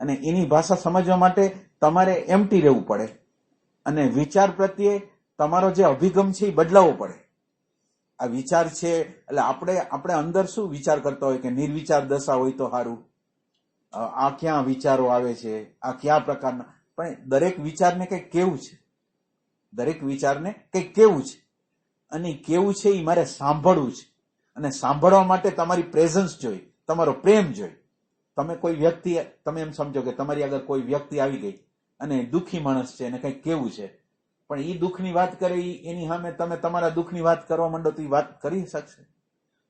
અને એની ભાષા સમજવા માટે તમારે એમટી રહેવું પડે. અને વિચાર પ્રત્યે તમારો જે અભિગમ છે એ બદલાવવો પડે. આ વિચાર છે, એટલે આપણે આપણે અંદર શું વિચાર કરતા હોય કે નિર્વિચાર દશા હોય તો સારું આ ક્યાં વિચારો આવે છે? આ કયા પ્રકારના? પણ દરેક વિચારને કંઈક કેવું છે. દરેક વિચારને કંઈક કેવું છે. અને કેવું છે એ મારે સાંભળવું છે. અને સાંભળવા માટે તમારી પ્રેઝન્સ જોઈ, તમારો પ્રેમ જોઈ. તમે કોઈ વ્યક્તિ, તમે એમ સમજો કે તમારી આગળ કોઈ વ્યક્તિ આવી ગઈ અને દુઃખી માણસ છે, એને કંઈક કેવું છે. પણ એ દુઃખની વાત કરે એની સામે તમે તમારા દુઃખની વાત કરવા માંડો તો એ વાત કરી શકશે.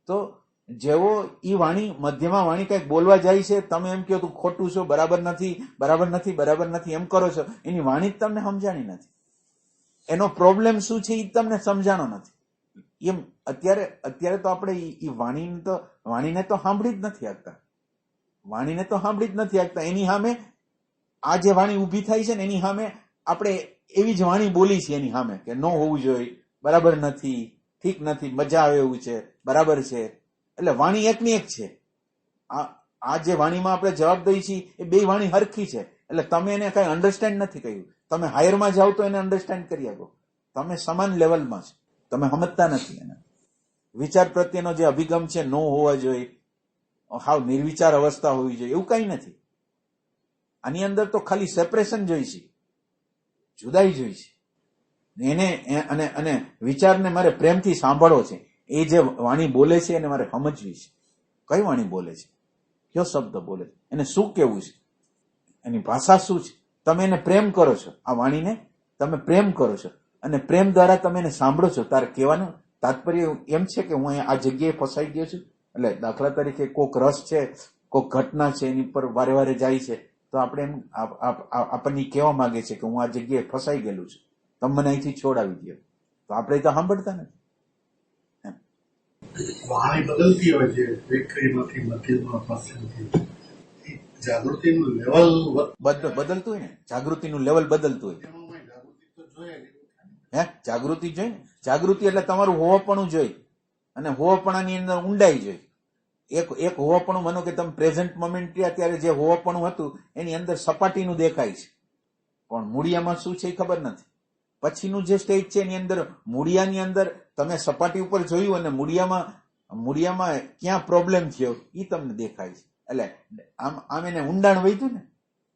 તો જેવો એ વાણી, મધ્યમાં વાણી કંઈક બોલવા જાય છે, તમે એમ કહો તું ખોટું છો, બરાબર નથી બરાબર નથી બરાબર નથી, એમ કરો છો, એની વાણી જ તમને સમજાણી નથી. એનો પ્રોબ્લેમ શું છે એ તમને સમજાણો નથી. એમ અત્યારે અત્યારે તો આપણે ઈ વાણીને તો વાણીને તો સાંભળી જ નથી શકતા. વાણીને તો સાંભળી જ નથી શકતા. એની સામે આ જે વાણી ઊભી થાય છે ને, એની સામે આપણે એવી જ વાણી બોલી છે એની સામે કે ન હોવું જોઈએ, બરાબર નથી, ઠીક નથી, મજા આવે એવું છે, બરાબર છે. એટલે વાણી એકની એક છે. આ આ જે વાણીમાં આપણે જવાબ દઈએ છીએ, એ બે વાણી હરખી છે. એટલે તમે એને કઈ અન્ડરસ્ટેન્ડ નથી કહ્યું તમે હાયરમાં જાઓ તો એને અન્ડરસ્ટેન્ડ કરી આપો તમે સમાન લેવલમાં છો. તમે સમજતા નથી એને. વિચાર પ્રત્યેનો જે અભિગમ છે, નો હોવા જોઈએ હાવ નિર્વિચાર અવસ્થા હોવી જોઈએ. એવું કઈ નથી. આની અંદર તો ખાલી સેપરેશન જોઈ છે. જુદાઈ જોઈ છે. એને અને અને વિચારને મારે પ્રેમથી સાંભળવો છે. એ જે વાણી બોલે છે એને મારે સમજવી છે. કઈ વાણી બોલે છે? કયો શબ્દ બોલે છે? એને શું કેવું છે? એની ભાષા શું છે? તમે એને પ્રેમ કરો છો આ વાણીને? તમે પ્રેમ કરો છો. અને પ્રેમ દ્વારા તમે એને સાંભળો છો. તારે કહેવાનું તાત્પર્ય એમ છે કે હું આ જગ્યાએ ફસાઈ ગયો છું? એટલે દાખલા તરીકે કોક રસ છે કોક ઘટના છે એની પર વારે વારે જાય છે તો આપણે એમ આપ- આપ- આપ- આપણને કહેવા માંગે છે કે હું આ જગ્યાએ ફસાઈ ગયેલું છું. તમે મને અહીંથી છોડાવી દો. તો આપણે તો સાંભળતા નથી. વાણી બદલતી હોય છે વિક્રયમાંથી મધ્યમાં પશ્ચિમથી જાગૃતિનું લેવલ બદલતું હોય ને? જાગૃતિનું લેવલ બદલતું હોય. હે? જાગૃતિ જોઈએ જાગૃતિ એટલે તમારું હોવાપણું જોઈ. અને હોવાપણાની અંદર ઊંડાઈ જોઈ. એક એક હોવાપણું માનો કે તમે પ્રેઝન્ટ મોમેન્ટ અત્યારે જે હોવાપણું હતું, એની અંદર સપાટીનું દેખાય છે. પણ મૂળિયામાં શું છે એ ખબર નથી. પછીનું જે સ્ટેજ છે એની અંદર, મૂળિયાની અંદર તમે સપાટી ઉપર જોયું અને મૂળિયામાં મૂળિયામાં ક્યાં પ્રોબ્લેમ થયો એ તમને દેખાય છે. એટલે આમ આમ એને ઊંડાણ વહીતું ને,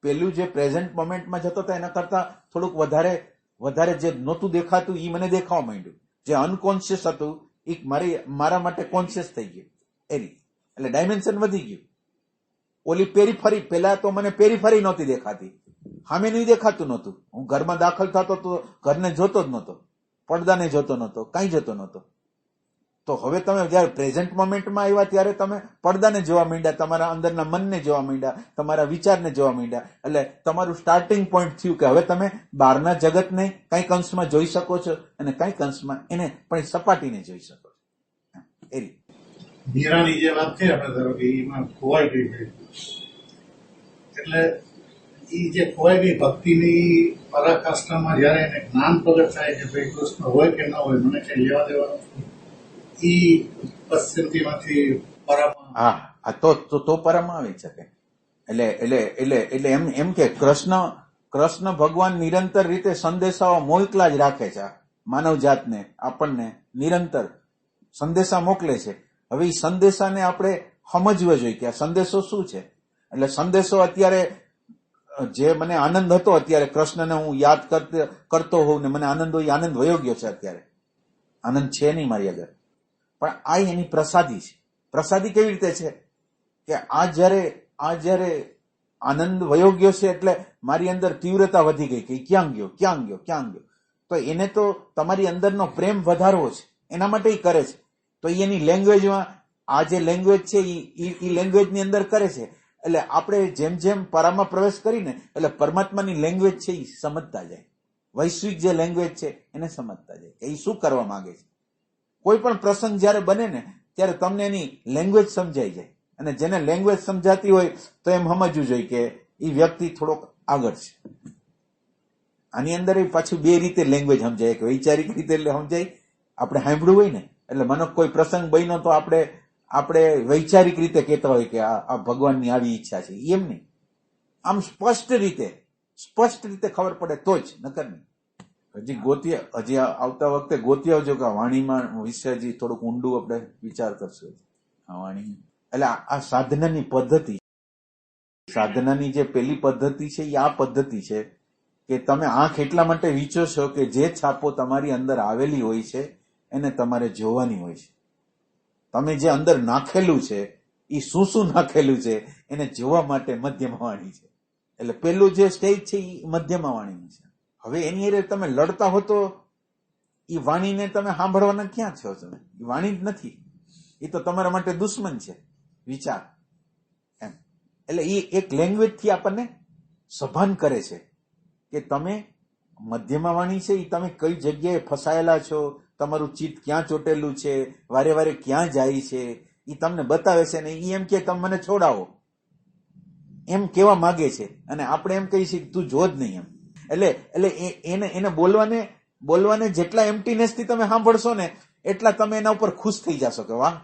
પેલું જે પ્રેઝન્ટ મોમેન્ટમાં જતો હતો એના કરતા થોડુંક વધારે વધારે જે નહોતું દેખાતું એ મને દેખાવા માંડ્યું. જે અનકોન્શિયસ હતું એ મારી, મારા માટે કોન્શિયસ થઈ ગયું. એની એટલે ડાયમેન્શન વધી ગયું. ઓલી પેરીફરી પેલા તો મને પેરીફરી નહોતી દેખાતી. સામે નહીં દેખાતું નહોતું. હું ઘરમાં દાખલ થતો તો ઘરને જોતો જ નહોતો. પડદાને જોતો નહોતો. કાંઈ જોતો નહોતો. તો હવે તમે જ્યારે પ્રેઝન્ટ મોમેન્ટમાં આવ્યા ત્યારે તમે પડદાને જોવા માંડ્યા, તમારા અંદરના મનને જોવા માંડ્યા, તમારા વિચારને જોવા માંડ્યા. એટલે તમારું સ્ટાર્ટિંગ પોઈન્ટ થયું કે હવે તમે બહારના જગતને કંઈક અંશમાં જોઈ શકો છો અને કંઈક અંશમાં એને પણ સપાટીને જોઈ શકો છો. એ રીતે. જે વાત થઈ આપણે ધારો કે એમાં ખોવાઈ ગઈ એટલે એ જે ખોવાઈ ગઈ ભક્તિની પરાકાષ્ઠામાં જયારે એને જ્ઞાન પ્રગટ થાય કે ભાઈ કૃષ્ણ હોય કે ન હોય, મને કઈ લેવા દેવાનું એ પશ્ચિમથી હા આ તો તો તો પરમ આવી શકે. એટલે એટલે એટલે એટલે એમ એમ કે કૃષ્ણ કૃષ્ણ ભગવાન નિરંતર રીતે સંદેશાઓ મોકલા જ રાખે છે માનવ જાતને, આપણને નિરંતર સંદેશા મોકલે છે. હવે એ સંદેશાને આપણે સમજવો જોઈએ કે આ સંદેશો શું છે? એટલે સંદેશો અત્યારે, જે મને આનંદ હતો અત્યારે કૃષ્ણને હું યાદ કરતો હોઉં ને મને આનંદ હોય, આનંદ વયો ગયો છે અત્યારે. આનંદ છે નહીં મારી આગળ. પણ આ એની પ્રસાદી છે. પ્રસાદી કેવી રીતે છે? કે આ જ્યારે આ જ્યારે આનંદ વયો ગયો છે એટલે મારી અંદર તીવ્રતા વધી ગઈ કે ક્યાં ગયો ક્યાં ગયો ક્યાં ગયો? તો એને તો તમારી અંદરનો પ્રેમ વધારવો છે. એના માટે એ કરે છે. તો એની લેંગ્વેજમાં, આ જે લેંગ્વેજ છે એ લેંગ્વેજની અંદર કરે છે. એટલે આપણે જેમ જેમ પરામાં પ્રવેશ કરીને, એટલે પરમાત્માની લેંગ્વેજ છે એ સમજતા જાય. વૈશ્વિક જે લેંગ્વેજ છે એને સમજતા જાય કે એ શું કરવા માંગે છે? કોઈ પણ પ્રસંગ જ્યારે બને ને, ત્યારે તમને એની લેંગ્વેજ સમજાઈ જાય. અને જેને લેંગ્વેજ સમજાતી હોય, તો એમ સમજવું જોઈએ કે એ વ્યક્તિ થોડોક આગળ છે. આની અંદર એ પાછું બે રીતે લેંગ્વેજ સમજાય. કે વૈચારિક રીતે એટલે સમજાય, આપણે સાંભળ્યું હોય ને, એટલે મને કોઈ પ્રસંગ બન્યો તો આપણે આપણે વૈચારિક રીતે કહેતા હોય કે આ આ ભગવાનની આવી ઈચ્છા છે. એમ નહીં. આમ સ્પષ્ટ રીતે સ્પષ્ટ રીતે ખબર પડે તો જ, નકર નહીં. હજી ગોતી હજી આવતા વખતે ગોતી આવજો કે વાણીમાં વિશે હજી થોડુંક ઊંડું આપણે વિચાર કરશું. વાણી. એટલે આ સાધનાની પદ્ધતિ. સાધનાની જે પેલી પદ્ધતિ છે એ આ પદ્ધતિ છે કે તમે આંખ એટલા માટે વીચો છો કે જે છાપો તમારી અંદર આવેલી હોય છે, એને તમારે જોવાની હોય છે. તમે જે અંદર નાખેલું છે એ શું શું નાખેલું છે, એને જોવા માટે મધ્યમાં વાણી છે. એટલે પેલું જે સ્ટેજ છે એ મધ્યમાં વાણીની છે. હવે એની અરે તમે લડતા હો તો એ વાણીને તમે સાંભળવાના ક્યાં છો તમે? એ વાણી જ નથી. એ તો તમારા માટે દુશ્મન છે. વિચાર. એમ. એટલે એ એક લેંગ્વેજથી આપણને સભાન કરે છે કે તમે મધ્યમાં વાણી છે એ તમે કઈ જગ્યાએ ફસાયેલા છો? તમારું ચિત્ત ક્યાં ચોટેલું છે? વારે વારે ક્યાં જાય છે? એ તમને બતાવે છે ને એ એમ કે તમે મને છોડાવો. એમ કેવા માંગે છે. અને આપણે એમ કહી છીએ તું જો જ નહીં એમ. એટલે એટલે એ- એને એને બોલવાને બોલવાને જેટલા એમ્પટીનેસથી તમે સાંભળશો ને એટલા તમે એના ઉપર ખુશ થઈ જશો કે વાહ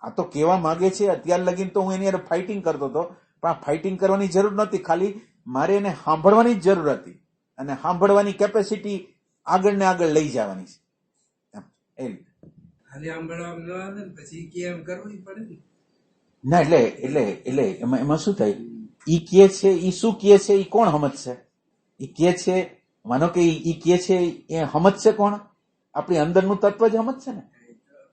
આ તો કેવા માંગે છે અત્યાર લગીન તો હું એની હારે ફાઇટિંગ કરતો હતો પણ આ ફાઇટિંગ કરવાની જરૂર નહોતી ખાલી મારે એને સાંભળવાની જ જરૂર હતી અને સાંભળવાની કેપેસિટી આગળ ને આગળ લઈ જવાની છે. એમ, ખાલી સાંભળવામાં ન આવે ને પછી કે એમ કરવું પડે ને. ના એટલે એટલે એટલે એમાં એમાં શું થાય? ઈ કે છે ઈ શું કે છે ઈ કોણ સમજશે? ઈ કે છે, માનો કે એ કે છે, એ સમજશે કોણ? આપણી અંદરનું તત્વ જ સમજશે ને?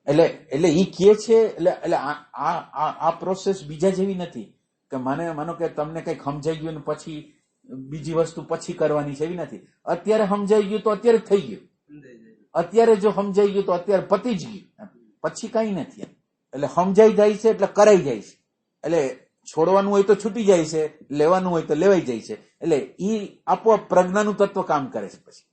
એટલે એટલે એ કે છે, એટલે એટલે આ- આ પ્રોસેસ બીજા જેવી નથી. કે મને, માનો કે તમને કંઈક સમજાઈ ગયું ને પછી બીજી વસ્તુ પછી કરવાની છે એવી નથી. અત્યારે સમજાઈ ગયું તો અત્યારે થઈ ગયું. અત્યારે જો સમજાઈ ગયું તો અત્યારે પતી જ ગયું. પછી કઈ નથી. એટલે સમજાઈ જાય છે એટલે કરાઈ જાય છે. એટલે છોડવાનું હોય તો છૂટી જાય છે, લેવાનું હોય તો લેવાઈ જાય છે. એટલે એ આપોઆપ પ્રજ્ઞાનું તત્વ કામ કરે છે પછી.